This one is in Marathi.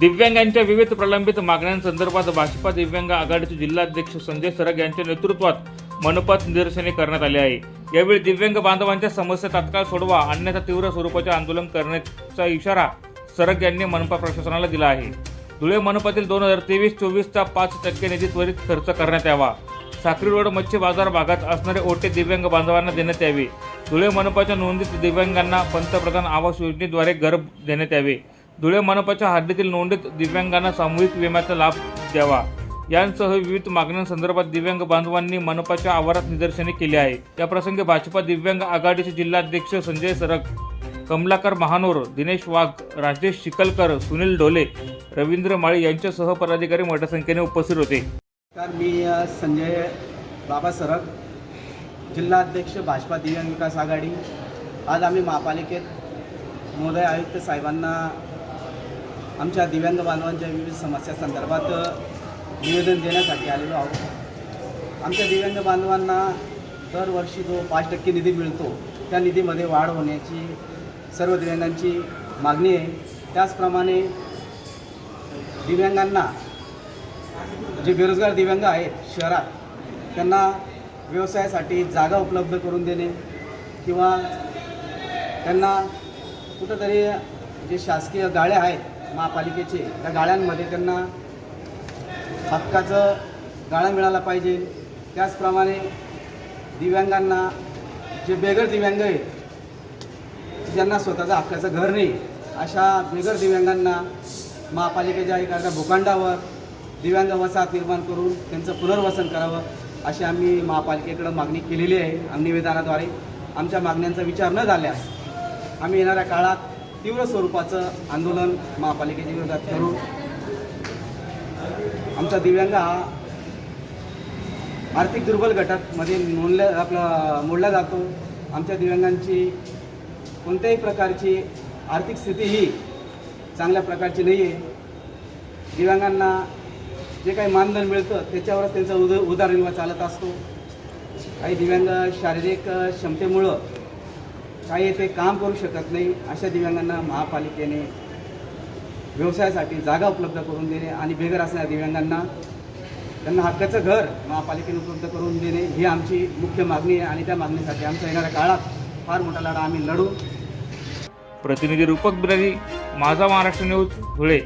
दिव्यांगांच्या विविध प्रलंबित मागण्यांसंदर्भात भाजपा दिव्यांग आघाडीचे जिल्हाध्यक्ष संजय सरग यांच्या नेतृत्वात मनपात निदर्शने करण्यात आली आहे. यावेळी दिव्यांग बांधवांच्या समस्या तात्काळ सोडवा अन्यथा तीव्र स्वरूपाचे आंदोलन करण्याचा इशारा सरग यांनी मनपा प्रशासनाला दिला आहे. धुळे मनपातील दोन हजार तेवीस चोवीसचा पाच टक्के निधी त्वरित खर्च करण्यात यावा. साक्री रोड मच्छी बाजार भागात असणारे ओटे दिव्यांग बांधवांना देण्यात यावे. धुळे मनपाच्या नोंदीत दिव्यांगांना पंतप्रधान आवास योजनेद्वारे घर देण्यात यावे. धुळे मनपाच्या हद्दीतील नोंदीत दिव्यांगांना सामूहिक विम्याचा लाभ द्यावा. यांसह विविध मागण्यांसंदर्भात दिव्यांग बांधवांनी मनपाच्या आवारात निदर्शने केली आहे. या प्रसंगी भाजपा दिव्यांग आघाडीचे जिल्हाध्यक्ष संजय सरग कमलाकर महानोर दिनेश वाघ राजेश शिकलकर सुनील ढोले रवींद्र माळी यांच्यासह पदाधिकारी मोठ्या संख्येने उपस्थित होते. तर मी संजय बाबा सरग जिल्हाध्यक्ष भाजपा दिव्यांग विकास आघाडी. आज आम्ही महापालिकेत महोदय आयुक्त साहेबांना आमच्या दिव्यांग बांधवांच्या विविध समस्या संदर्भात निवेदन देण्यासाठी आलेलो आहोत. आमच्या दिव्यांग बांधवांना दरवर्षी जो पाच टक्के निधी मिळतो त्या निधीमध्ये वाढ होण्याची सर्व दिव्यांगांची मागणी आहे. त्याचप्रमाणे दिव्यांगांना जे बेरोजगार दिव्यांग आहेत शहरात त्यांना व्यवसायासाठी जागा उपलब्ध करून देणे किंवा त्यांना कुठंतरी जे शासकीय गाड्या आहेत महापालिकेचे त्या गाळ्यांमध्ये त्यांना हक्काचं गाळा मिळाला पाहिजे. त्याचप्रमाणे दिव्यांगांना जे बेगर दिव्यांग आहेत ज्यांना स्वतःचं हक्काचं घर नाही अशा बेगर दिव्यांगांना महापालिकेच्या एखाद्या भूखंडावर दिव्यांग वसाहत निर्माण करून त्यांचं पुनर्वसन करावं अशी आम्ही महापालिकेकडं मागणी केलेली आहे निवेदनाद्वारे. आमच्या मागण्यांचा विचार न झाल्यास आम्ही येणाऱ्या काळात तीव्र स्वरूपाचं आंदोलन महापालिकेच्या विरोधात करू आमचा दिव्यांग हा आर्थिक दुर्बल गटातमध्ये नोंदल्या आपला मोडला जातो. आमच्या दिव्यांगांची कोणत्याही प्रकारची आर्थिक स्थिती ही चांगल्या प्रकारची नाही आहे दिव्यांगांना जे काही मानधन मिळतं त्याच्यावरच त्यांचा उद उदारनिर्वाह चालत असतो. काही दिव्यांग शारीरिक क्षमतेमुळं काही ते काम करू शकत नाही अशा दिव्यांगांना महापालिकेने व्यवसायासाठी जागा उपलब्ध करून देणे आणि बेघर असणाऱ्या दिव्यांगांना त्यांना हक्काचं घर महापालिकेने उपलब्ध करून देणे ही आमची मुख्य मागणी आहे आणि त्या मागणीसाठी आमच्या येणाऱ्या काळात फार मोठा लढा आम्ही लढू. प्रतिनिधी रूपक बिरारी माझा महाराष्ट्र न्यूज धुळे.